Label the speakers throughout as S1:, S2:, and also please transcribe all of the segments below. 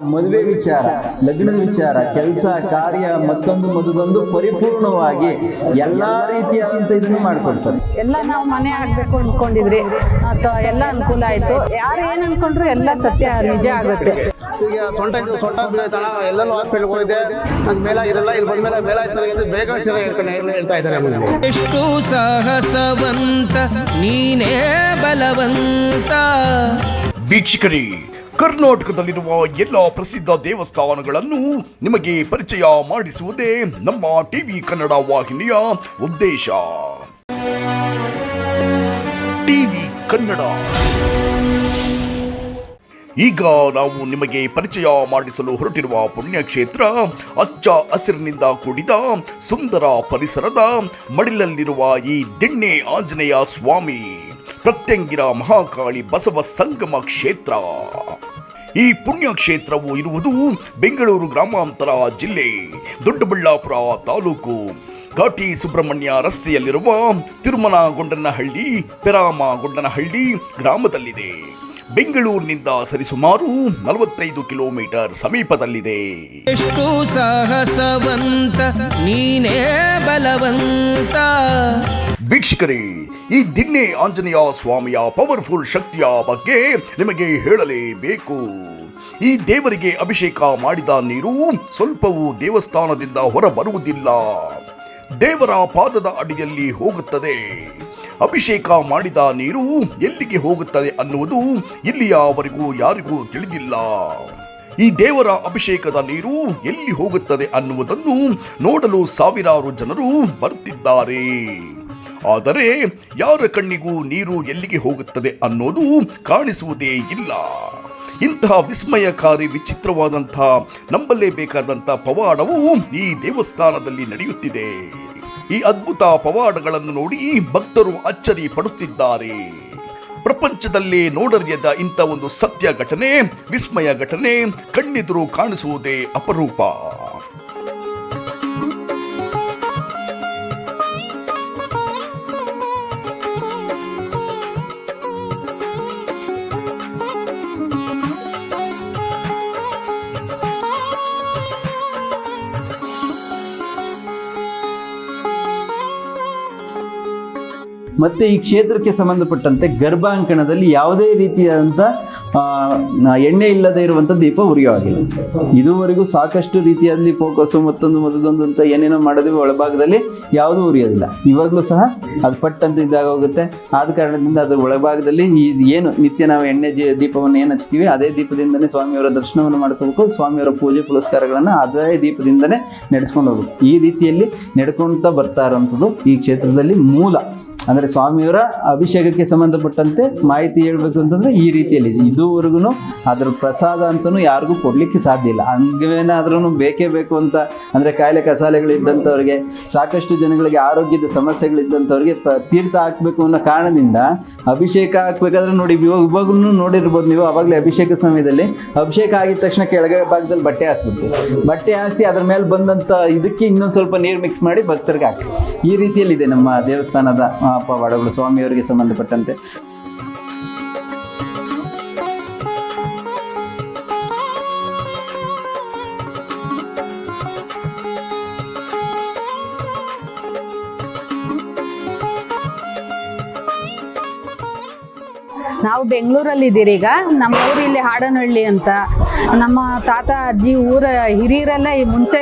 S1: ಮದುವೆ ವಿಚಾರ ಲಗ್ನದ ವಿಚಾರ ಕೆಲಸ ಕಾರ್ಯ ಮತ್ತೊಂದು ಮತ್ತೊಂದು ಪರಿಪೂರ್ಣವಾಗಿ ಎಲ್ಲಾ ರೀತಿಯಾದಂತ ಇದನ್ನು ಮಾಡ್ಕೊಡ್ತಾರೆ.
S2: ಎಲ್ಲ ನಾವು ಮನೆ ಆಗ್ಬೇಕು ಅನ್ಕೊಂಡಿದ್ರಿ. ಅಥವಾ ಎಲ್ಲ ಅನುಕೂಲ ಆಯ್ತು. ಯಾರು ಏನ್ ಅನ್ಕೊಂಡ್ರು ಎಲ್ಲ ಸತ್ಯ ನಿಜ ಆಗುತ್ತೆ.
S3: ಈಗ ಸೊಂಟ ಇದ್ದು ಸೊಂಟ ಬಿದ್ದೈತಣ ಎಲ್ಲನೂ ಹಾಸ್ಪಿಟ್ಲ್ಗೆ ಹೋಗಿದ್ದೆ. ನಂಗೆ ಮೇಲಾಗಿರಲ್ಲ ಇಲ್ಲಿ ಬಂದ್ಮೇಲೆ ಮೇಲಾಗ್ತದೆ ಅಂತ ಬೇಗ ಚೆನ್ನಾಗಿ ಹೇಳ್ಕೊಂಡು ಹೇಳ್ತಾ ಇದ್ದಾರೆ
S4: ಎಷ್ಟು ಸಾಹಸವಂತ ನೀನೇ ಬಲವಂತ.
S5: ವೀಕ್ಷಕರೇ ಕರ್ನಾಟಕದಲ್ಲಿರುವ ಎಲ್ಲ ಪ್ರಸಿದ್ಧ ದೇವಸ್ಥಾನಗಳನ್ನು ನಿಮಗೆ ಪರಿಚಯ ಮಾಡಿಸುವುದೇ ನಮ್ಮ ಟಿವಿ ಕನ್ನಡ ವಾಹಿನಿಯ ಉದ್ದೇಶ. ಟಿವಿ ಕನ್ನಡ. ಈಗ ನಾವು ನಿಮಗೆ ಪರಿಚಯ ಮಾಡಿಸಲು ಹೊರಟಿರುವ ಪುಣ್ಯಕ್ಷೇತ್ರ ಅಚ್ಚ ಹಸಿರಿನಿಂದ ಕೂಡಿದ ಸುಂದರ ಪರಿಸರದ ಮಡಿಲಲ್ಲಿರುವ ಈ ದಿಣ್ಣೆ ಆಂಜನೇಯ ಸ್ವಾಮಿ. ಪ್ರತ್ಯಂಗಿರ ಮಹಾಕಾಳಿ ಬಸವ ಸಂಗಮ ಕ್ಷೇತ್ರ. ಈ ಪುಣ್ಯಕ್ಷೇತ್ರವು ಇರುವುದು ಬೆಂಗಳೂರು ಗ್ರಾಮಾಂತರ ಜಿಲ್ಲೆ, ದೊಡ್ಡಬಳ್ಳಾಪುರ ತಾಲೂಕು. ಘಾಟಿ ಸುಬ್ರಹ್ಮಣ್ಯ ರಸ್ತೆಯಲ್ಲಿರುವ ತಿರುಮನಗೊಂಡನಹಳ್ಳಿ, ಪೆರಾಮಗೊಂಡನಹಳ್ಳಿ ಗ್ರಾಮದಲ್ಲಿದೆ. ಬೆಂಗಳೂರಿನಿಂದ ಸರಿಸುಮಾರು ನಲವತ್ತೈದು ಕಿಲೋಮೀಟರ್ ಸಮೀಪದಲ್ಲಿದೆ.
S4: ಎಷ್ಟು ಸಾಹಸವಂತ, ನೀನೇ ಬಲವಂತ.
S5: ವೀಕ್ಷಕರೇ, ಈ ದಿಣ್ಣೆ ಆಂಜನೇಯ ಸ್ವಾಮಿಯ ಪವರ್ಫುಲ್ ಶಕ್ತಿಯ ಬಗ್ಗೆ ನಿಮಗೆ ಹೇಳಲೇಬೇಕು. ಈ ದೇವರಿಗೆ ಅಭಿಷೇಕ ಮಾಡಿದ ನೀರು ಸ್ವಲ್ಪವೂ ದೇವಸ್ಥಾನದಿಂದ ಹೊರಬರುವುದಿಲ್ಲ. ದೇವರ ಪಾದದ ಅಡಿಯಲ್ಲಿ ಹೋಗುತ್ತದೆ. ಅಭಿಷೇಕ ಮಾಡಿದ ನೀರು ಎಲ್ಲಿಗೆ ಹೋಗುತ್ತದೆ ಅನ್ನುವುದು ಇಲ್ಲಿಯವರೆಗೂ ಯಾರಿಗೂ ತಿಳಿದಿಲ್ಲ. ಈ ದೇವರ ಅಭಿಷೇಕದ ನೀರು ಎಲ್ಲಿ ಹೋಗುತ್ತದೆ ಅನ್ನುವುದನ್ನು ನೋಡಲು ಸಾವಿರಾರು ಜನರು ಬರುತ್ತಿದ್ದಾರೆ ಆದರೆ ಯಾರ ಕಣ್ಣಿಗೂ ನೀರು ಎಲ್ಲಿಗೆ ಹೋಗುತ್ತದೆ ಅನ್ನೋದು ಕಾಣಿಸುವುದೇ ಇಲ್ಲ. ಇಂತಹ ವಿಸ್ಮಯಕಾರಿ ವಿಚಿತ್ರವಾದಂತಹ ನಂಬಲೇಬೇಕಾದಂತಹ ಪವಾಡವು ಈ ದೇವಸ್ಥಾನದಲ್ಲಿ ನಡೆಯುತ್ತಿದೆ. ಈ ಅದ್ಭುತ ಪವಾಡಗಳನ್ನು ನೋಡಿ ಭಕ್ತರು ಅಚ್ಚರಿ ಪಡುತ್ತಿದ್ದಾರೆ. ಪ್ರಪಂಚದಲ್ಲಿ ನೋಡರಿಯದ ಇಂಥ ಒಂದು ಸತ್ಯ ಘಟನೆ, ವಿಸ್ಮಯ ಘಟನೆ ಕಣ್ಣೆದುರು ಕಾಣಿಸುವುದೇ ಅಪರೂಪ.
S1: ಮತ್ತೆ ಈ ಕ್ಷೇತ್ರಕ್ಕೆ ಸಂಬಂಧಪಟ್ಟಂತೆ ಗರ್ಭಾಂಕಣದಲ್ಲಿ ಯಾವುದೇ ರೀತಿಯಾದಂಥ ಎಣ್ಣೆ ಇಲ್ಲದೆ ಇರುವಂಥ ದೀಪ ಉರಿಯೋ ಹಾಗಿಲ್ಲ ಇದುವರೆಗೂ ಸಾಕಷ್ಟು ರೀತಿಯಲ್ಲಿ ಫೋಕಸ್ಸು ಮತ್ತೊಂದು ಮತ್ತೊಂದು ಅಂತ ಏನೇನೋ ಮಾಡಿದ್ವಿ ಒಳಭಾಗದಲ್ಲಿ ಯಾವುದೂ ಉರಿಯೋದಿಲ್ಲ. ಇವಾಗಲೂ ಸಹ ಅದು ಪಟ್ಟಂತ ಇದ್ದಾಗ ಹೋಗುತ್ತೆ. ಆದ ಕಾರಣದಿಂದ ಅದರ ಒಳಭಾಗದಲ್ಲಿ ಈ ಏನು ನಿತ್ಯ ನಾವು ಎಣ್ಣೆ ದೀಪವನ್ನು ಏನು ಹಚ್ತೀವಿ, ಅದೇ ದೀಪದಿಂದಲೇ ಸ್ವಾಮಿಯವರ ದರ್ಶನವನ್ನು ಮಾಡ್ಕೋಬೇಕು ಸ್ವಾಮಿಯವರ ಪೂಜೆ ಪುರಸ್ಕಾರಗಳನ್ನು ಅದೇ ದೀಪದಿಂದಲೇ ನಡೆಸ್ಕೊಂಡು ಹೋಗ್ಬೇಕು. ಈ ರೀತಿಯಲ್ಲಿ ನಡ್ಕೊಳ್ತಾ ಬರ್ತಾ ಇರೋಂಥದ್ದು ಈ ಕ್ಷೇತ್ರದಲ್ಲಿ ಮೂಲ ಅಂದರೆ ಸ್ವಾಮಿಯವರ ಅಭಿಷೇಕಕ್ಕೆ ಸಂಬಂಧಪಟ್ಟಂತೆ ಮಾಹಿತಿ ಹೇಳ್ಬೇಕು ಅಂತಂದ್ರೆ ಈ ರೀತಿಯಲ್ಲಿ. ಇದುವರೆಗೂ ಅದರ ಪ್ರಸಾದ ಅಂತಲೂ ಯಾರಿಗೂ ಕೊಡ್ಲಿಕ್ಕೆ ಸಾಧ್ಯ ಇಲ್ಲ. ಹಂಗೇನಾದ್ರೂ ಬೇಕೇ ಬೇಕು ಅಂತ. ಅಂದರೆ ಕಾಯಿಲೆ ಕಸಾಲೆಗಳಿದ್ದಂಥವ್ರಿಗೆ ಸಾಕಷ್ಟು ಜನಗಳಿಗೆ ಆರೋಗ್ಯದ ಸಮಸ್ಯೆಗಳಿದ್ದಂಥವ್ರಿಗೆ ತೀರ್ಥ ಹಾಕಬೇಕು ಅನ್ನೋ ಕಾರಣದಿಂದ ಅಭಿಷೇಕ ಹಾಕ್ಬೇಕಾದ್ರೆ ನೋಡಿ, ಇವಾಗ ಇವಾಗಲೂ ನೋಡಿರ್ಬೋದು ನೀವು, ಅವಾಗಲೇ ಅಭಿಷೇಕ ಸಮಯದಲ್ಲಿ ಅಭಿಷೇಕ ಆಗಿದ ತಕ್ಷಣ ಕೆಳಗಡೆ ಭಾಗದಲ್ಲಿ ಬಟ್ಟೆ ಹಾಸ್ಬಿಡ್ತೀವಿ ಬಟ್ಟೆ ಹಾಸಿ ಅದ್ರ ಮೇಲೆ ಬಂದಂಥ ಇದಕ್ಕೆ ಇನ್ನೊಂದು ಸ್ವಲ್ಪ ನೀರು ಮಿಕ್ಸ್ ಮಾಡಿ ಭಕ್ತರಿಗೆ ಹಾಕಿ ಈ ರೀತಿಯಲ್ಲಿದೆ ನಮ್ಮ ದೇವಸ್ಥಾನದ ಪವಾಡಗಳು ಸ್ವಾಮಿಯವರಿಗೆ ಸಂಬಂಧಪಟ್ಟಂತೆ.
S2: ನಾವು ಬೆಂಗಳೂರಲ್ಲಿ ಇದ್ದೀರಿ ಈಗ. ನಮ್ಮ ಊರು ಇಲ್ಲಿ ಹಾಡನಹಳ್ಳಿ ಅಂತ. ನಮ್ಮ ತಾತ, ಅಜ್ಜಿ ಊರ ಹಿರಿಯರೆಲ್ಲ ಮುಂಚೆ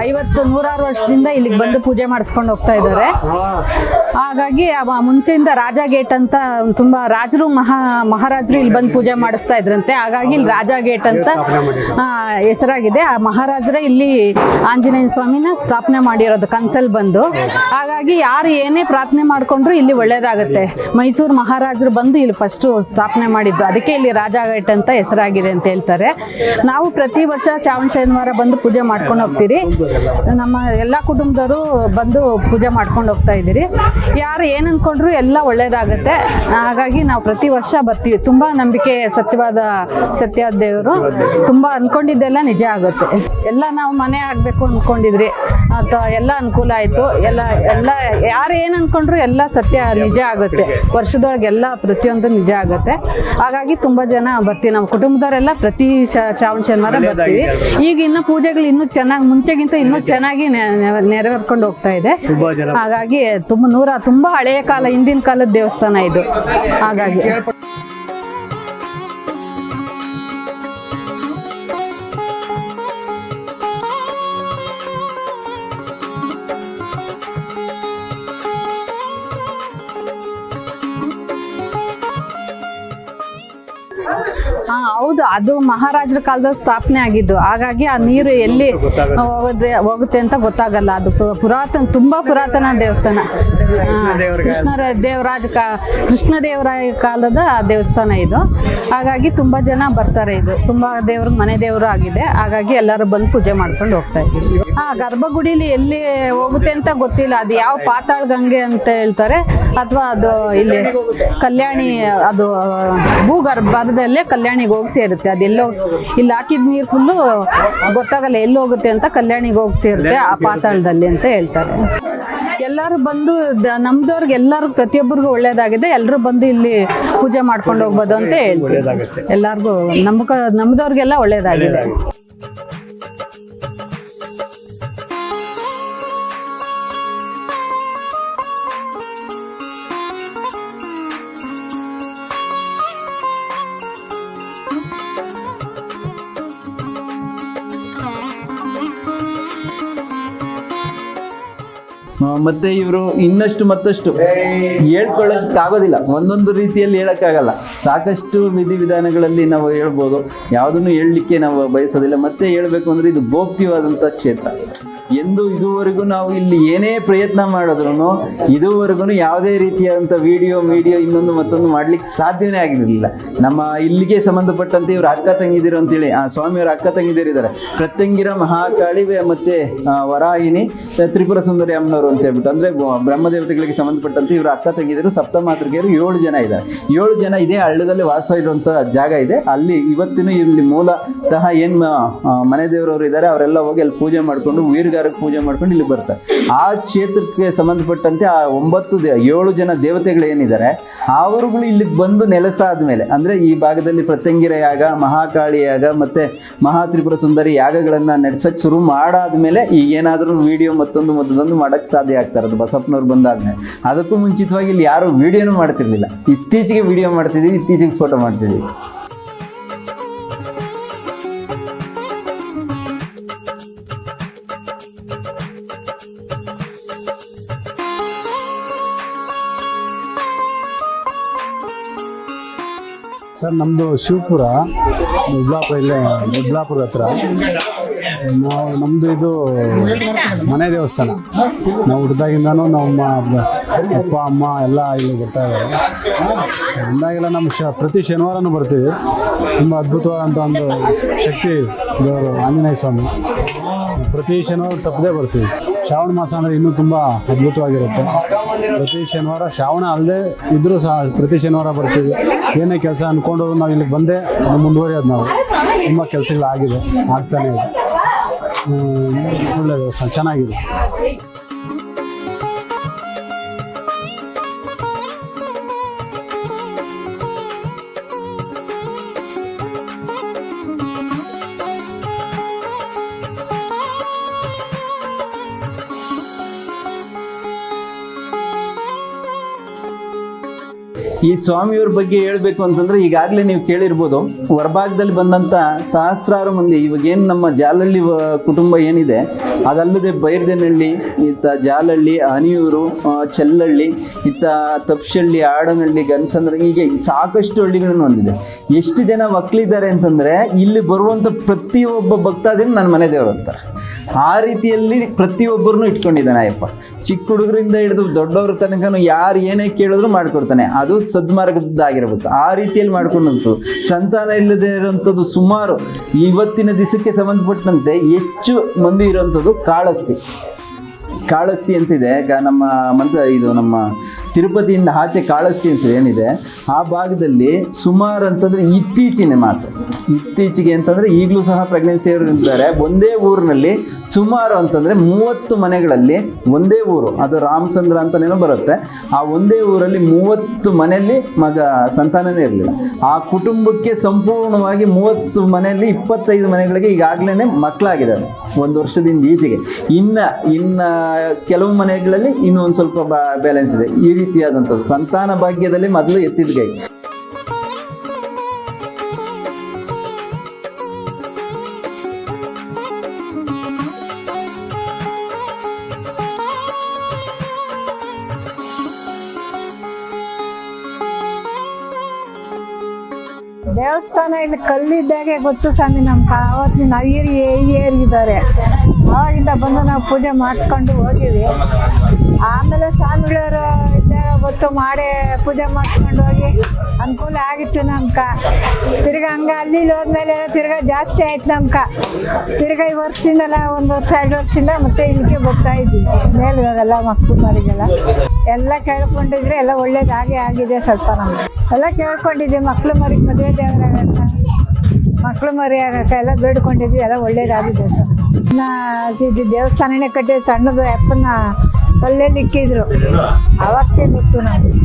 S2: ಐವತ್ತು ನೂರಾರು ವರ್ಷದಿಂದ ಇಲ್ಲಿಗೆ ಬಂದು ಪೂಜೆ ಮಾಡಿಸ್ಕೊಂಡು ಹೋಗ್ತಾ ಇದ್ದಾರೆ. ಹಾಗಾಗಿ ಮುಂಚೆಯಿಂದ ರಾಜ ಗೇಟ್ ಅಂತ ತುಂಬಾ ರಾಜರು ಮಹಾ ಮಹಾರಾಜರು ಇಲ್ಲಿ ಬಂದು ಪೂಜೆ ಮಾಡಿಸ್ತಾ ಇದ್ರಂತೆ. ಹಾಗಾಗಿ ಇಲ್ಲಿ ರಾಜ ಗೇಟ್ ಅಂತ ಹೆಸರಾಗಿದೆ. ಆ ಮಹಾರಾಜರೇ ಇಲ್ಲಿ ಆಂಜನೇಯ ಸ್ವಾಮಿನ ಸ್ಥಾಪನೆ ಮಾಡಿರೋದು ಕನ್ಸಲ್ ಬಂದು. ಹಾಗಾಗಿ ಯಾರು ಏನೇ ಪ್ರಾರ್ಥನೆ ಮಾಡ್ಕೊಂಡ್ರು ಇಲ್ಲಿ ಒಳ್ಳೇದಾಗುತ್ತೆ. ಮೈಸೂರು ಮಹಾರಾಜರು ಬಂದು ಇಲ್ಲಿ ಫಸ್ಟು ಸ್ಥಾಪನೆ ಮಾಡಿದ್ದು. ಅದಕ್ಕೆ ಇಲ್ಲಿ ರಾಜ ಗೇಟ್ ಅಂತ ಹೆಸರಾಗಿದೆ ಅಂತ ಹೇಳ್ತಾರೆ. ನಾವು ಪ್ರತಿ ವರ್ಷ ಶ್ರಾವಣ ಶನಿವಾರ ಬಂದು ಪೂಜೆ ಮಾಡ್ಕೊಂಡು ಹೋಗ್ತೀರಿ. ನಮ್ಮ ಎಲ್ಲ ಕುಟುಂಬದವರು ಬಂದು ಪೂಜೆ ಮಾಡ್ಕೊಂಡು ಹೋಗ್ತಾ ಇದ್ದೀರಿ. ಯಾರು ಏನು ಅನ್ಕೊಂಡ್ರು ಎಲ್ಲ ಒಳ್ಳೇದಾಗುತ್ತೆ. ಹಾಗಾಗಿ ನಾವು ಪ್ರತಿ ವರ್ಷ ಬರ್ತೀವಿ. ತುಂಬ ನಂಬಿಕೆ ಸತ್ಯವಾದ ಸತ್ಯ ದೇವರು. ತುಂಬ ಅನ್ಕೊಂಡಿದ್ದೆಲ್ಲ ನಿಜ ಆಗುತ್ತೆ. ಎಲ್ಲ ನಾವು ಮನೆ ಆಗಬೇಕು ಅಂದ್ಕೊಂಡಿದ್ರಿ ಅಥವಾ ಎಲ್ಲ ಅನುಕೂಲ ಆಯಿತು. ಎಲ್ಲ ಎಲ್ಲ ಯಾರು ಏನು ಅನ್ಕೊಂಡ್ರು ಎಲ್ಲ ಸತ್ಯ ನಿಜ ಆಗುತ್ತೆ. ವರ್ಷದೊಳಗೆ ಎಲ್ಲ ಪ್ರತಿಯೊಂದು ನಿಜ ಆಗುತ್ತೆ. ಹಾಗಾಗಿ ತುಂಬ ಜನ ಬರ್ತೀವಿ. ನಮ್ಮ ಕುಟುಂಬದವರೆಲ್ಲ ಪ್ರತಿ ಶ್ರಾವಣ ಶನಿವಾರ ಬರ್ತೀವಿ. ಈಗ ಇನ್ನು ಪೂಜೆಗಳು ಇನ್ನೂ ಚೆನ್ನಾಗಿ ಮುಂಚೆಗಿಂತ ಇನ್ನೂ ಚೆನ್ನಾಗಿ ನೆರವೇರ್ಕೊಂಡು ಹೋಗ್ತಾ ಇದೆ. ಹಾಗಾಗಿ ತುಂಬ ನೂರ ತುಂಬ ಹಳೆಯ ಕಾಲ ಹಿಂದಿನ ಕಾಲದ ದೇವಸ್ಥಾನ ಇದು. ಹಾಗಾಗಿ. ಹಾ ಹೌದು ಅದು ಮಹಾರಾಜರ ಕಾಲದಲ್ಲಿ ಸ್ಥಾಪನೆ ಆಗಿದ್ದು. ಹಾಗಾಗಿ ಆ ನೀರು ಎಲ್ಲಿ ಹೋಗುತ್ತೆ ಅಂತ ಗೊತ್ತಾಗಲ್ಲ. ಅದು ಪುರಾತನ ತುಂಬಾ ಪುರಾತನ ದೇವಸ್ಥಾನ. ಹಾ, ಕೃಷ್ಣ ದೇವರಾಜ ಕೃಷ್ಣ ದೇವರಾಯ ಕಾಲದ ದೇವಸ್ಥಾನ ಇದು. ಹಾಗಾಗಿ ತುಂಬಾ ಜನ ಬರ್ತಾರೆ ಇದು. ತುಂಬಾ ದೇವ್ರ ಮನೆ ದೇವರು ಆಗಿದೆ. ಹಾಗಾಗಿ ಎಲ್ಲರೂ ಬಂದು ಪೂಜೆ ಮಾಡ್ಕೊಂಡು ಹೋಗ್ತಾ ಇದ್ದೀವಿ. ಹಾ ಗರ್ಭಗುಡಿಲಿ ಎಲ್ಲಿ ಹೋಗುತ್ತೆ ಅಂತ ಗೊತ್ತಿಲ್ಲ. ಅದು ಯಾವ ಪಾತಾಳ ಗಂಗೆ ಅಂತ ಹೇಳ್ತಾರೆ. ಅಥವಾ ಅದು ಇಲ್ಲಿ ಕಲ್ಯಾಣಿ ಅದು ಭೂಗರ್ಭದಲ್ಲೇ ಕಲ್ಯಾಣಿಗೆ ಹೋಗಿ ಸೇರುತ್ತೆ. ಅದೆಲ್ಲೋ ಇಲ್ಲಿ ಹಾಕಿದ ನೀರು ಫುಲ್ಲು ಗೊತ್ತಾಗಲ್ಲ ಎಲ್ಲಿ ಹೋಗುತ್ತೆ ಅಂತ ಕಲ್ಯಾಣಿಗೆ ಹೋಗಿ ಸೇರುತ್ತೆ ಆ ಪಾತಾಳದಲ್ಲಿ ಅಂತ ಹೇಳ್ತಾರೆ. ಎಲ್ಲರೂ ಬಂದು ದ- ನಮ್ದವ್ರಿಗೆ ಎಲ್ಲರೂ ಪ್ರತಿಯೊಬ್ಬರಿಗೂ ಒಳ್ಳೇದಾಗಿದೆ. ಎಲ್ಲರೂ ಬಂದು ಇಲ್ಲಿ ಪೂಜೆ ಮಾಡ್ಕೊಂಡು ಹೋಗ್ಬೋದು ಅಂತ ಹೇಳ್ತೀವಿ. ಎಲ್ಲರಿಗೂ ನಮ್ಮ ಕ- ನಮ್ದವ್ರಿಗೆಲ್ಲ ಒಳ್ಳೇದಾಗಿದೆ.
S1: ಮತ್ತೆ ಇವರು ಇನ್ನಷ್ಟು ಮತ್ತಷ್ಟು ಹೇಳ್ಕೊಳ್ಳೋಕ್ಕಾಗೋದಿಲ್ಲ. ಒಂದೊಂದು ರೀತಿಯಲ್ಲಿ ಹೇಳಕ್ಕಾಗಲ್ಲ. ಸಾಕಷ್ಟು ವಿಧಿವಿಧಾನಗಳಲ್ಲಿ ನಾವು ಹೇಳ್ಬೋದು. ಯಾವುದನ್ನು ಹೇಳಲಿಕ್ಕೆ ನಾವು ಬಯಸೋದಿಲ್ಲ. ಮತ್ತೆ ಹೇಳಬೇಕು ಅಂದ್ರೆ ಇದು ಭೋಕ್ತಿವಾದಂಥ ಕ್ಷೇತ್ರ. ಎಂದು ಇದುವರೆಗೂ ನಾವು ಇಲ್ಲಿ ಏನೇ ಪ್ರಯತ್ನ ಮಾಡಿದ್ರು ಇದುವರೆಗೂ ಯಾವುದೇ ರೀತಿಯಾದಂಥ ವಿಡಿಯೋ, ಮೀಡಿಯೋ ಇನ್ನೊಂದು ಮತ್ತೊಂದು ಮಾಡ್ಲಿಕ್ಕೆ ಸಾಧ್ಯನೇ ಆಗಿರಲಿಲ್ಲ. ನಮ್ಮ ಇಲ್ಲಿಗೆ ಸಂಬಂಧಪಟ್ಟಂತೆ ಇವರು ಅಕ್ಕ ತಂಗಿದಿರು ಅಂತೇಳಿ, ಆ ಸ್ವಾಮಿಯವರ ಅಕ್ಕ ತಂಗಿದಿರಿದ್ದಾರೆ ಪ್ರತ್ಯಂಗಿರ ಮಹಾಕಾಳಿವೆ ಮತ್ತೆ ವರಾಹಿಣಿ ತ್ರಿಪುರ ಸುಂದರಿ ಅಮ್ಮನವರು ಅಂತ ಹೇಳ್ಬಿಟ್ಟು, ಅಂದ್ರೆ ಬ- ಬ್ರಹ್ಮದೇವತೆಗಳಿಗೆ ಸಂಬಂಧಪಟ್ಟಂತೆ ಇವರು ಅಕ್ಕ ತಂಗಿದಿರು ಸಪ್ತಮಾತೃಕೆಯರು ಏಳು ಜನ ಇದ್ದಾರೆ ಏಳು ಜನ ಇದೇ ಹಳ್ಳದಲ್ಲಿ ವಾಸ ಇರುವಂತ ಜಾಗ ಇದೆ. ಅಲ್ಲಿ ಇವತ್ತಿನ ಇಲ್ಲಿ ಮೂಲತಃ ಏನ್ ಮನೆ ದೇವರವರು ಇದ್ದಾರೆ ಅವರೆಲ್ಲ ಹೋಗಿ ಅಲ್ಲಿ ಪೂಜೆ ಮಾಡ್ಕೊಂಡು ವೀರ್ಗಾರಕ್ಕೆ ಪೂಜೆ ಮಾಡ್ಕೊಂಡು ಇಲ್ಲಿ ಬರ್ತಾರೆ. ಆ ಕ್ಷೇತ್ರಕ್ಕೆ ಸಂಬಂಧಪಟ್ಟಂತೆ ಆ ಒಂಬತ್ತು ಏಳು ಜನ ದೇವತೆಗಳು ಏನಿದ್ದಾರೆ ಅವರುಗಳು ಇಲ್ಲಿಗೆ ಬಂದು ನೆಲೆಸಾದ್ಮೇಲೆ, ಅಂದ್ರೆ ಈ ಭಾಗದಲ್ಲಿ ಪ್ರತ್ಯಂಗಿರ ಯಾಗ, ಮಹಾಕಾಳಿ ಯಾಗ, ಮತ್ತೆ ಮಹಾತ್ರಿಪುರ ಸುಂದರಿ ಯಾಗಗಳನ್ನ ನಡೆಸಕ್ ಶುರು ಮಾಡಾದ್ಮೇಲೆ ಈಗ ಏನಾದ್ರೂ ವಿಡಿಯೋ ಮತ್ತೊಂದು ಮತ್ತೊಂದು ಮಾಡಕ್ ಸಾಧ್ಯ ಆಗ್ತಾರೆ. ಅದು ಬಸಪ್ಪನವ್ರು ಬಂದಾದ್ಮೇಲೆ. ಅದಕ್ಕೂ ಮುಂಚಿತವಾಗಿ ಇಲ್ಲಿ ಯಾರು ವಿಡಿಯೋನು ಮಾಡ್ತಿರ್ಲಿಲ್ಲ. ಇತ್ತೀಚೆಗೆ ವಿಡಿಯೋ ಮಾಡ್ತಿದೀವಿ ಇತ್ತೀಚೆಗೆ ಫೋಟೋ ಮಾಡ್ತೀವಿ
S6: ಸರ್ ನಮ್ಮದು ಶಿವಪುರ ಮುಬ್ಲಾಪುರ ಇಲ್ಲೇ ಮುಬ್ಲಾಪುರ ಹತ್ರ. ನಾವು ನಮ್ಮದು ಇದು ಮನೆ ದೇವಸ್ಥಾನ. ನಾವು ಹುಡ್ದಾಗಿಂದನೂ ನಮ್ಮ ಅಪ್ಪ, ಅಮ್ಮ ಎಲ್ಲ ಇಲ್ಲಿ ಬರ್ತಾ ಇದ್ದಾರೆ. ಅಂದಾಗೆಲ್ಲ ನಮ್ಮ ಶ, ಪ್ರತಿ ಶನಿವಾರನೂ ಬರ್ತೀವಿ. ತುಂಬ ಅದ್ಭುತವಾದಂಥ ಒಂದು ಶಕ್ತಿ ದೇವರು ಆಂಜನೇಯ ಸ್ವಾಮಿ. ಪ್ರತಿ ಶನಿವಾರ ತಪ್ಪದೇ ಬರ್ತೀವಿ. ಶ್ರಾವಣ ಮಾಸ ಅಂದರೆ ಇನ್ನೂ ತುಂಬ ಅದ್ಭುತವಾಗಿರುತ್ತೆ. ಪ್ರತಿ ಶನಿವಾರ ಶ್ರಾವಣ ಅಲ್ಲದೆ ಇದ್ದರೂ ಸಹ ಪ್ರತಿ ಶನಿವಾರ ಬರ್ತೀವಿ. ಏನೇ ಕೆಲಸ ಅಂದ್ಕೊಂಡು ನಾವು ಇಲ್ಲಿಗೆ ಬಂದೇ ಮುಂದುವರಿಯೋದು ನಾವು. ತುಂಬ ಕೆಲಸಗಳಾಗಿದೆ ಆಗ್ತಾನೆ ಇದೆ. ಒಳ್ಳೆಯದು ಚೆನ್ನಾಗಿದೆ.
S1: ಈ ಸ್ವಾಮಿಯವ್ರ ಬಗ್ಗೆ ಹೇಳ್ಬೇಕು ಅಂತಂದ್ರೆ ಈಗಾಗಲೇ ನೀವು ಕೇಳಿರ್ಬೋದು. ಹೊರಭಾಗದಲ್ಲಿ ಬಂದಂತ ಸಹಸ್ರಾರು ಮಂದಿ ಇವಾಗ ಏನು ನಮ್ಮ ಜಾಲಹಳ್ಳಿ ಕುಟುಂಬ ಏನಿದೆ, ಅದಲ್ಲದೆ ಬೈರ್ದೇನಹಳ್ಳಿ, ಇತ್ತ ಜಾಲಹಳ್ಳಿ ಚಲ್ಲಹಳ್ಳಿ ಚೆಲ್ಲಹಳ್ಳಿ ಇತ್ತ ತಪ್ಸಹಳ್ಳಿ ಆಡನಹಳ್ಳಿ ಗನ್ಸಂದ್ರ ಹೀಗೆ ಸಾಕಷ್ಟು ಹಳ್ಳಿಗಳನ್ನು ಹೊಂದಿದೆ. ಎಷ್ಟು ಜನ ಮಕ್ಕಳಿದ್ದಾರೆ ಅಂತಂದ್ರೆ, ಇಲ್ಲಿ ಬರುವಂತ ಪ್ರತಿಯೊಬ್ಬ ಭಕ್ತಾದಿನ ನನ್ನ ಮನೆ ದೇವರು ಅಂತಾರೆ. ಆ ರೀತಿಯಲ್ಲಿ ಪ್ರತಿಯೊಬ್ಬರನ್ನು ಇಟ್ಕೊಂಡಿದ್ದಾನೆ ಅಯ್ಯಪ್ಪ. ಚಿಕ್ಕ ಹುಡುಗರಿಂದ ಹಿಡಿದು ದೊಡ್ಡವ್ರ ತನಕನು ಯಾರು ಏನೇ ಕೇಳಿದ್ರು ಮಾಡ್ಕೊಡ್ತಾನೆ. ಅದು ಸದ್ಮಾರ್ಗದ್ದಾಗಿರ್ಬೋದು ಆ ರೀತಿಯಲ್ಲಿ ಮಾಡ್ಕೊಂಡಂತು ಸಂತಾನ ಇಲ್ಲದೆ ಇರುವಂಥದ್ದು ಸುಮಾರು ಇವತ್ತಿನ ದಿವಸಕ್ಕೆ ಸಂಬಂಧಪಟ್ಟಂತೆ ಹೆಚ್ಚು ಮಂದಿ ಇರುವಂಥದ್ದು ಕಾಳಸ್ತಿ. ಕಾಳಸ್ತಿ ಅಂತಿದೆ. ಗ- ನಮ್ಮ ಮಂತ್ರ ಇದು ನಮ್ಮ ತಿರುಪತಿಯಿಂದ ಆಚೆ ಕಾಳಸ್ತಿ ಅಂತ ಏನಿದೆ, ಆ ಭಾಗದಲ್ಲಿ ಸುಮಾರು ಅಂತಂದ್ರೆ ಇತ್ತೀಚಿನ ಮಾತು. ಇತ್ತೀಚೆಗೆ ಅಂತಂದ್ರೆ ಈಗಲೂ ಸಹ ಪ್ರೆಗ್ನೆನ್ಸಿ ಇದ್ದಾರೆ. ಒಂದೇ ಊರಿನಲ್ಲಿ ಸುಮಾರು ಅಂತಂದ್ರೆ ಮೂವತ್ತು ಮನೆಗಳಲ್ಲಿ ಒಂದೇ ಊರು. ಅದು ರಾಮಚಂದ್ರ ಅಂತನೇನೋ ಬರುತ್ತೆ. ಆ ಒಂದೇ ಊರಲ್ಲಿ ಮೂವತ್ತು ಮನೆಯಲ್ಲಿ ಮಗ ಸಂತಾನನೇ ಇರಲಿಲ್ಲ. ಆ ಕುಟುಂಬಕ್ಕೆ ಸಂಪೂರ್ಣವಾಗಿ ಮೂವತ್ತು ಮನೆಯಲ್ಲಿ ಇಪ್ಪತ್ತೈದು ಮನೆಗಳಿಗೆ ಈಗಾಗಲೇ ಮಕ್ಕಳಾಗಿದ್ದಾರೆ. ಒಂದು ವರ್ಷದಿಂದ ಈಚೆಗೆ. ಇನ್ನು ಇನ್ನು ಕೆಲವು ಮನೆಗಳಲ್ಲಿ ಇನ್ನೂ ಒಂದು ಸ್ವಲ್ಪ ಬ್ಯಾಲೆನ್ಸ್ ಇದೆ. ಈ ರೀತಿಯಾದಂಥದ್ದು. ಸಂತಾನ ಭಾಗ್ಯದಲ್ಲಿ ಮೊದಲು ಎತ್ತಿದ
S7: ದೇವಸ್ಥಾನ ಇಲ್ಲಿ ಕಲ್ಲಿದ್ದಾಗೆ ಗೊತ್ತು ಸ್ವಾಮಿ ನಮ್ಮ ಅವತ್ತಿನ ಹಿರಿ ಇದ್ದಾರೆ ಅವಾಗಿಂದ ಬಂದು ನಾವು ಪೂಜೆ ಮಾಡಿಸ್ಕೊಂಡು ಹೋಗಿವಿ. ಆಮೇಲೆ ಸ್ವಾಮಿಗಳವರು ಗೊತ್ತು ಮಾಡಿ ಪೂಜೆ ಮಾಡಿಸ್ಕೊಂಡು ಹೋಗಿ ಅನುಕೂಲ ಆಗಿತ್ತು ನಮ್ಕ. ತಿರ್ಗ ಹಂಗ ಅಲ್ಲಿ ಹೋದ್ಮೇಲೆ ತಿರ್ಗ ಜಾಸ್ತಿ ಆಯ್ತು ನಮ್ಕ. ತಿರ್ಗ ಈ ವರ್ಷದಿಂದಲ್ಲ ಒಂದು ವರ್ಷ, ಎರಡು ವರ್ಷದಿಂದ ಮತ್ತೆ ಇಲ್ಲಿಗೆ ಬರ್ತಾ ಇದ್ವಿ ಮೇಲ್ಗಾಗೆಲ್ಲ ಮಕ್ಕಳು ಮರಿಗೆಲ್ಲ. ಎಲ್ಲ ಕೇಳ್ಕೊಂಡಿದ್ರೆ ಎಲ್ಲ ಒಳ್ಳೇದಾಗಿ ಆಗಿದೆ ಸ್ವಲ್ಪ ನಮ್ಗೆ ಎಲ್ಲ ಕೇಳ್ಕೊಂಡಿದ್ವಿ ಮಕ್ಳು ಮರಿ, ಮದುವೆ ದೇವರಾಗತ್ತ ಮಕ್ಳು ಮರಿ ಆಗಕ್ಕ ಎಲ್ಲ ಬೇಡ್ಕೊಂಡಿದ್ವಿ, ಎಲ್ಲ ಒಳ್ಳೇದಾಗಿದೆ ಸರ್. ಇನ್ನ ಇದು ದೇವಸ್ಥಾನನೇ ಕಟ್ಟಿ ಸಣ್ಣದು ಅಪ್ಪನ ಕಲ್ಲಲ್ಲಿ ಇಕ್ಕಿದ್ರು ಅವತ್ತೇ ಗೊತ್ತು ನಮ್ಗೆ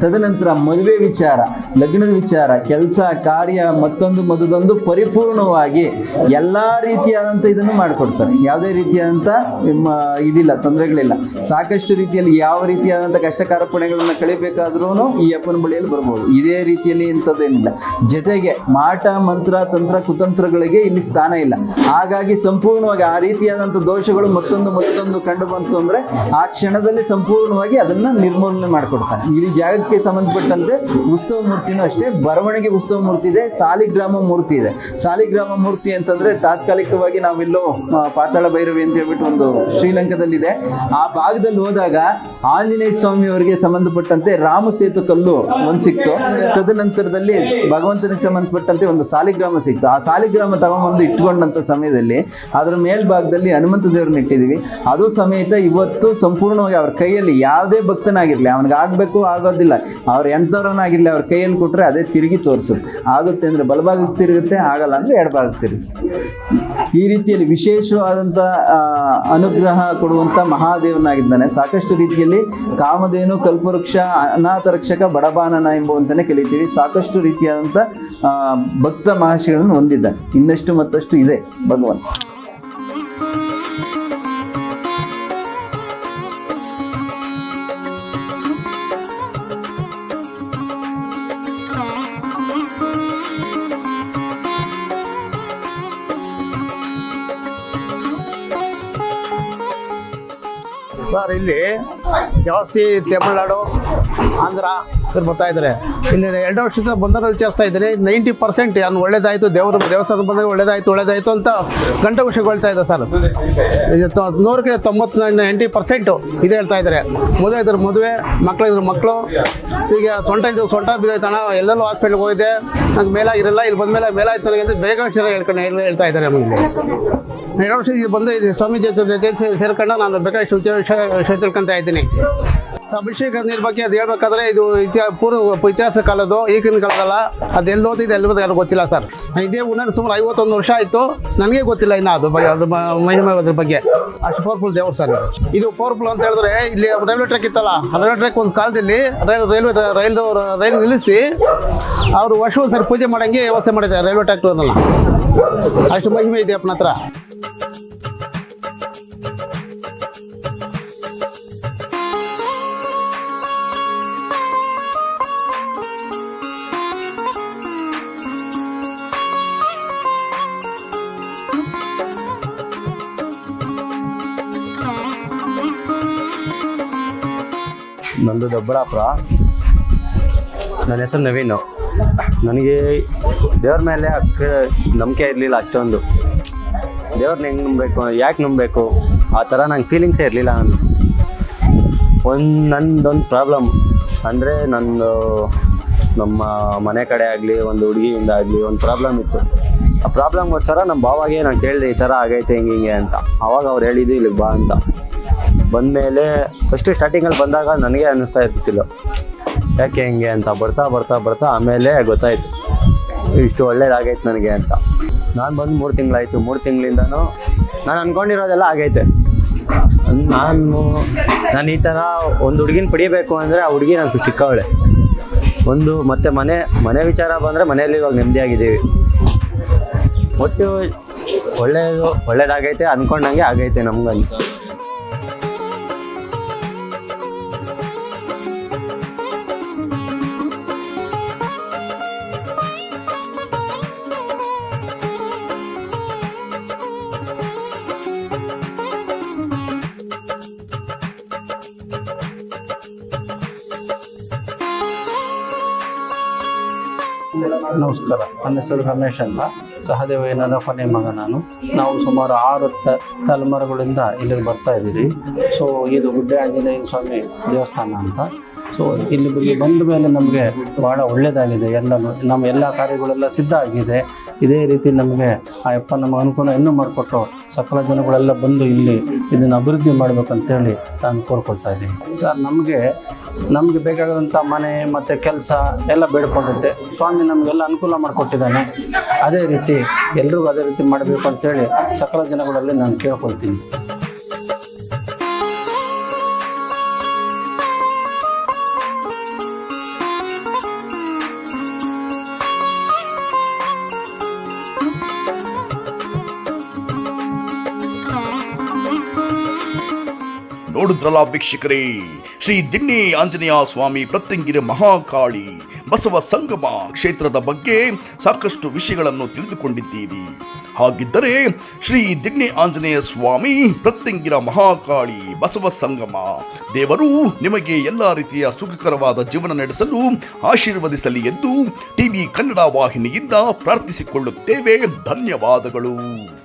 S1: ತದನಂತರ ಮದುವೆ ವಿಚಾರ ಲಗ್ನದ ವಿಚಾರ, ಕೆಲಸ, ಕಾರ್ಯ, ಮತ್ತೊಂದು ಮತ್ತೊಂದು ಪರಿಪೂರ್ಣವಾಗಿ ಎಲ್ಲ ರೀತಿಯಾದಂಥ ಇದನ್ನು ಮಾಡಿಕೊಡ್ತಾರೆ. ಯಾವುದೇ ರೀತಿಯಾದಂಥ ಇದಿಲ್ಲ, ತೊಂದರೆಗಳಿಲ್ಲ. ಸಾಕಷ್ಟು ರೀತಿಯಲ್ಲಿ ಯಾವ ರೀತಿಯಾದಂಥ ಕಷ್ಟ ಕಾರ್ಪಣ್ಯಗಳನ್ನು ಕಳಿಬೇಕಾದ್ರೂ ಈ ಅಪ್ಪನ ಬಳಿಯಲ್ಲಿ ಬರ್ಬೋದು. ಇದೇ ರೀತಿಯಲ್ಲಿ ಇಂಥದ್ದೇನಿಲ್ಲ. ಜೊತೆಗೆ ಮಾಟ, ಮಂತ್ರ, ತಂತ್ರ, ಕುತಂತ್ರಗಳಿಗೆ ಇಲ್ಲಿ ಸ್ಥಾನ ಇಲ್ಲ. ಹಾಗಾಗಿ ಸಂಪೂರ್ಣವಾಗಿ ಆ ರೀತಿಯಾದಂಥ ದೋಷಗಳು ಮತ್ತೊಂದು ಮತ್ತೊಂದು ಕಂಡು ಬಂತು ಅಂದ್ರೆ ಆ ಕ್ಷಣದಲ್ಲಿ ಸಂಪೂರ್ಣವಾಗಿ ಅದನ್ನು ನಿರ್ಮೂಲನೆ ಮಾಡಿಕೊಡ್ತಾನೆ ಇಲ್ಲಿ ಜಾಗಕ್ಕೆ ಸಂಬಂಧಪಟ್ಟಂತೆ ಉತ್ಸವ ಮೂರ್ತಿನೂ ಅಷ್ಟೇ ಬರವಣಿಗೆ ಉತ್ಸವ ಮೂರ್ತಿ ಇದೆ, ಸಾಲಿಗ್ರಾಮ ಮೂರ್ತಿ ಇದೆ. ಸಾಲಿಗ್ರಾಮ ಮೂರ್ತಿ ಅಂತಂದ್ರೆ ತಾತ್ಕಾಲಿಕವಾಗಿ ನಾವೆಲ್ಲೋ ಪಾತಾಳ ಭೈರವಿ ಅಂತ ಹೇಳ್ಬಿಟ್ಟು ಒಂದು ಶ್ರೀಲಂಕಾದಲ್ಲಿದೆ. ಆ ಭಾಗದಲ್ಲಿ ಹೋದಾಗ ಆಂಜನೇಯ ಸ್ವಾಮಿ ಅವರಿಗೆ ಸಂಬಂಧಪಟ್ಟಂತೆ ರಾಮ ಸೇತು ಕಲ್ಲು ಒಂದು ಸಿಕ್ತು. ತದನಂತರದಲ್ಲಿ ಭಗವಂತನಿಗೆ ಸಂಬಂಧಪಟ್ಟಂತೆ ಒಂದು ಸಾಲಿಗ್ರಾಮ ಸಿಕ್ತು. ಆ ಸಾಲಿಗ್ರಾಮ ತಗೊಂಡ್ಬಂದು ಇಟ್ಕೊಂಡಂತ ಸಮಯದಲ್ಲಿ ಅದರ ಮೇಲ್ಭಾಗದಲ್ಲಿ ಹನುಮಂತ ದೇವ್ರನ್ನ ಇಟ್ಟಿದೀವಿ. ಅದು ಸಮೇತ ಇವತ್ತು ಸಂಪೂರ್ಣವಾಗಿ ಅವ್ರ ಕೈಯಲ್ಲಿ ಯಾವುದೇ ಭಕ್ತನಾಗಿರ್ಲಿ ಅವನಿಗೆ ಆಗ್ಬೇಕು ಆಗೋದಿಲ್ಲ, ಅವ್ರ ಎಂಥವ್ರನ್ನಾಗಿರ್ಲಿ ಅವ್ರ ಕೈಯಲ್ಲಿ ಕೊಟ್ರೆ ಅದೇ ತಿರುಗಿ ತೋರಿಸುತ್ತೆ. ಆಗುತ್ತೆ ಅಂದರೆ ಬಲಭಾಗಕ್ಕೆ ತಿರುಗುತ್ತೆ, ಆಗಲ್ಲ ಅಂದ್ರೆ ಎಡಭಾಗಕ್ಕೆ ತಿರುಗುತ್ತೆ. ಈ ರೀತಿಯಲ್ಲಿ ವಿಶೇಷವಾದಂಥ ಅನುಗ್ರಹ ಕೊಡುವಂಥ ಮಹಾದೇವನಾಗಿದ್ದಾನೆ. ಸಾಕಷ್ಟು ರೀತಿಯಲ್ಲಿ ಕಾಮಧೇನು, ಕಲ್ಪವೃಕ್ಷ, ಅನಾಥ ರಕ್ಷಕ, ಬಡಬಾನನ ಎಂಬುವಂತಲೇ ಕಲಿತೀವಿ. ಸಾಕಷ್ಟು ರೀತಿಯಾದಂಥ ಭಕ್ತ ಮಹರ್ಷಿಗಳನ್ನು ಹೊಂದಿದ್ದಾನೆ. ಇನ್ನಷ್ಟು ಮತ್ತಷ್ಟು ಇದೆ. ಭಗವಂತ
S3: ಸರ್ ಇಲ್ಲಿ ಜಾಸ್ತಿ ತಮಿಳ್ನಾಡು ಆಂಧ್ರ ಇವ್ರು ಬರ್ತಾ ಇದ್ದಾರೆ. ಇಲ್ಲಿ ಎರಡು ವರ್ಷದಿಂದ ಬಂಧನ ವಿಚಾರಿಸ್ತಾ ಇದ್ದಾರೆ. ನೈಂಟಿ ಪರ್ಸೆಂಟ್ ಅವ್ನು ಒಳ್ಳೇದಾಯಿತು, ದೇವರು ದೇವಸ್ಥಾನ ಬಂದಾಗ ಒಳ್ಳೇದಾಯಿತು ಒಳ್ಳೇದಾಯಿತು ಅಂತ ಗಂಟ ಇದೆ ಸರ್ ನೂರಕ್ಕೆ ತೊಂಬತ್ತು ನೈಂಟಿ ಪರ್ಸೆಂಟು ಇದೆ ಹೇಳ್ತಾ ಇದ್ದಾರೆ. ಮದುವೆ ಇದ್ರ ಮದುವೆ ಮಕ್ಕಳು ಇದ್ರ ಮಕ್ಕಳು ಈಗ ಸೊಂಟ ಇದ್ದು ಸೊಂಟ ಬಿದ್ದೈತಣ ಎಲ್ಲೆಲ್ಲೂ ಹಾಸ್ಪಿಟ್ಲ್ಗೆ ಹೋಗಿದೆ. ನಂಗೆ ಮೇಲಾಗಿರಲ್ಲ, ಇಲ್ಲಿ ಬಂದ ಮೇಲೆ ಮೇಲಾಯ್ತು ನನಗೆ ಅಂತ ಬೇಗ ಹೇಳ್ಕೊಂಡು ಹೇಳ್- ಹೇಳ್ತಾ ಇದ್ದಾರೆ ನಮಗೆ. ಎರಡು ವರ್ಷ ಇದು ಬಂದು ಸ್ವಾಮೀಜಿ ಜೊತೆ ಸೇರ್ಕೊಂಡು ನಾನು ಬೇಕಾದಷ್ಟು ವಿಷಯ ತಿಳ್ಕೊಂತ ಇದ್ದೀನಿ. ಅಭಿಷೇಕ ನೀರು ಬಗ್ಗೆ ಅದು ಹೇಳ್ಬೇಕಾದ್ರೆ ಇದು ಇತಿಹಾಸ ಪೂರ್ವ ಇತಿಹಾಸ ಕಾಲದ್ದು, ಈಗಿನ ಕಾಲದಲ್ಲ. ಅದು ಎಲ್ಲಿ ಎಲ್ಲಿ ಯಾರು ಗೊತ್ತಿಲ್ಲ ಸರ್. ಇದೇ ಉನ್ನತ ಸುಮಾರು ಐವತ್ತೊಂದು ವರ್ಷ ಆಯಿತು. ನನಗೆ ಗೊತ್ತಿಲ್ಲ ಇನ್ನು ಅದು ಬಗ್ಗೆ ಅದು ಮಹಿಮೆ ಅದ್ರ ಬಗ್ಗೆ. ಅಷ್ಟು ಪವರ್ಫುಲ್ ದೇವರು ಸರ್ ಇದು. ಪವರ್ಫುಲ್ ಅಂತ ಹೇಳಿದ್ರೆ, ಇಲ್ಲಿ ರೈಲ್ವೆ ಟ್ರ್ಯಾಕ್ ಇತ್ತಲ್ಲ ರೈಲ್ವೆ ಟ್ರ್ಯಾಕ್ ಒಂದು ಕಾಲದಲ್ಲಿ ರೈಲ್ ರೈಲ್ವೆ ರೈಲ್ ರೈಲ್ ನಿಲ್ಲಿಸಿ ಅವರು ವರ್ಷ ಸರ್ ಪೂಜೆ ಮಾಡಂಗೆ ವ್ಯವಸ್ಥೆ ಮಾಡಿದ್ದಾರೆ ರೈಲ್ವೆ ಟ್ರ್ಯಾಕ್ ಅನ್ನಲ್ಲ. ಅಷ್ಟು ಮಹಿಮೆ ಇದೆ ಅಪ್ಪನ ಹತ್ರ.
S8: ನಂದು ದೊಡ್ಡಬಳ್ಳಾಪುರ. ನನ್ನ ಹೆಸರು ನವೀನು. ನನಗೆ ದೇವ್ರ ಮೇಲೆ ಅಕ್ಕ ನಂಬಿಕೆ ಇರಲಿಲ್ಲ ಅಷ್ಟೊಂದು. ದೇವ್ರನ್ನ ಹೆಂಗೆ ನಂಬಬೇಕು, ಯಾಕೆ ನಂಬಬೇಕು? ಆ ಥರ ನಂಗೆ ಫೀಲಿಂಗ್ಸೇ ಇರಲಿಲ್ಲ ನಾನು. ಒಂದು, ನಂದೊಂದು ಪ್ರಾಬ್ಲಮ್ ಅಂದರೆ ನಂದು ನಮ್ಮ ಮನೆ ಕಡೆ ಆಗಲಿ, ಒಂದು ಹುಡುಗಿಯಿಂದ ಆಗಲಿ, ಒಂದು ಪ್ರಾಬ್ಲಮ್ ಇತ್ತು. ಆ ಪ್ರಾಬ್ಲಮ್ಗೋಸ್ಕರ ನಮ್ಮ ಭಾವಾಗೆ ನಾನು ಕೇಳಿದೆ ಈ ಥರ ಆಗೈತೆ, ಹಿಂಗೆ ಹಿಂಗೆ ಅಂತ. ಆವಾಗ ಅವ್ರು ಹೇಳಿದ್ದು ಇಲ್ಲಿಗೆ ಬಾ ಅಂತ. ಬಂದಮೇಲೆ ಫಸ್ಟು ಸ್ಟಾರ್ಟಿಂಗಲ್ಲಿ ಬಂದಾಗ ನನಗೆ ಅನ್ನಿಸ್ತಾ ಇರ್ತಿಲ್ಲ ಯಾಕೆ ಹಿಂಗೆ ಅಂತ ಬರ್ತಾ ಬರ್ತಾ ಬರ್ತಾ ಆಮೇಲೆ ಗೊತ್ತಾಯಿತು. ಇಷ್ಟು ಒಳ್ಳೇದಾಗೈತೆ ನನಗೆ ಅಂತ. ನಾನು ಬಂದು ಮೂರು ತಿಂಗಳಾಯಿತು. ಮೂರು ತಿಂಗಳಿಂದನೂ ನಾನು ಅಂದ್ಕೊಂಡಿರೋದೆಲ್ಲ ಆಗೈತೆ. ನಾನು ನಾನು ಈ ಥರ ಒಂದು ಹುಡುಗಿನ ಪಡಿಬೇಕು ಅಂದರೆ ಆ ಹುಡುಗಿ ನನಗೆ ಚಿಕ್ಕವಳೆ. ಒಂದು ಮತ್ತು ಮನೆ ಮನೆ ವಿಚಾರ ಬಂದರೆ ಮನೆಯಲ್ಲಿ ಇವಾಗ ನೆಮ್ಮದಿಯಾಗಿದ್ದೀವಿ. ಒಟ್ಟು ಒಳ್ಳೆಯದು ಒಳ್ಳೇದಾಗೈತೆ ಅಂದ್ಕೊಂಡಂಗೆ ಆಗೈತೆ ನಮ್ಗಂತ.
S9: ನಮಸ್ಕಾರ ನನ್ನ ಹೆಸರು ರಮೇಶ್ ಅಂತ. ಸಹದೇವಯ್ಯನರ ಕೊನೆ ಮಗ ನಾನು. ನಾವು ಸುಮಾರು ಆರು ತಲೆಮಾರುಗಳಿಂದ ಇಲ್ಲಿಗೆ ಬರ್ತಾ ಇದ್ದೀವಿ. ಸೊ ಇದು ಗುಡ್ಡೆ ಆಂಜನೇಯ ಸ್ವಾಮಿ ದೇವಸ್ಥಾನ ಅಂತ. ಸೊ ಇಲ್ಲಿ ಇಲ್ಲಿ ಬಂದ ಮೇಲೆ ನಮಗೆ ಭಾಳ ಒಳ್ಳೆಯದಾಗಿದೆ ಎಲ್ಲ ನಮ್ಮ ಎಲ್ಲ ಕಾರ್ಯಗಳೆಲ್ಲ ಸಿದ್ಧ ಆಗಿದೆ. ಇದೇ ರೀತಿ ನಮಗೆ ಆ ಯಪ್ಪ ನಮ್ಮ ಅನುಕೂಲ ಇನ್ನೂ ಮಾಡಿಕೊಟ್ಟು ಸಕಲ ಜನಗಳೆಲ್ಲ ಬಂದು ಇಲ್ಲಿ ಇದನ್ನು ಅಭಿವೃದ್ಧಿ ಮಾಡಬೇಕಂತೇಳಿ ನಾನು ಕೋರ್ಕೊಳ್ತಾ ಇದ್ದೀನಿ. ಸರ್, ನಮಗೆ ನಮಗೆ ಬೇಕಾದಂಥ ಮನೆ ಮತ್ತು ಕೆಲಸ ಎಲ್ಲ ಬೇಡ್ಕೊಂಡಿದ್ದೆ. ಸ್ವಾಮಿ ನಮಗೆಲ್ಲ ಅನುಕೂಲ ಮಾಡಿಕೊಟ್ಟಿದ್ದಾನೆ. ಅದೇ ರೀತಿ ಎಲ್ರಿಗೂ ಅದೇ ರೀತಿ ಮಾಡಬೇಕು ಅಂತೇಳಿ ಸಕಲ ಜನಗಳಲ್ಲಿ ನಾನು ಕೇಳ್ಕೊಳ್ತೀನಿ.
S5: ನೋಡಿದ್ರಲ್ಲ ವೀಕ್ಷಕರೇ. ಶ್ರೀ ದಿಣ್ಣಿ ಆಂಜನೇಯ ಸ್ವಾಮಿ ಪ್ರತ್ಯಂಗಿರಿ ಮಹಾಕಾಳಿ ಬಸವ ಸಂಗಮ ಕ್ಷೇತ್ರದ ಬಗ್ಗೆ ಸಾಕಷ್ಟು ವಿಷಯಗಳನ್ನು ತಿಳಿದುಕೊಂಡಿದ್ದೀರಿ. ಹಾಗಿದ್ದರೆ ಶ್ರೀ ದಿಣ್ಣಿ ಆಂಜನೇಯ ಸ್ವಾಮಿ ಪ್ರತ್ಯಂಗಿರ ಮಹಾಕಾಳಿ ಬಸವ ಸಂಗಮ ದೇವರು ನಿಮಗೆ ಎಲ್ಲ ರೀತಿಯ ಸುಖಕರವಾದ ಜೀವನ ನಡೆಸಲು ಆಶೀರ್ವದಿಸಲಿ ಎಂದು ಟಿವಿ ಕನ್ನಡ ವಾಹಿನಿಯಿಂದ ಪ್ರಾರ್ಥಿಸಿಕೊಳ್ಳುತ್ತೇವೆ. ಧನ್ಯವಾದಗಳು.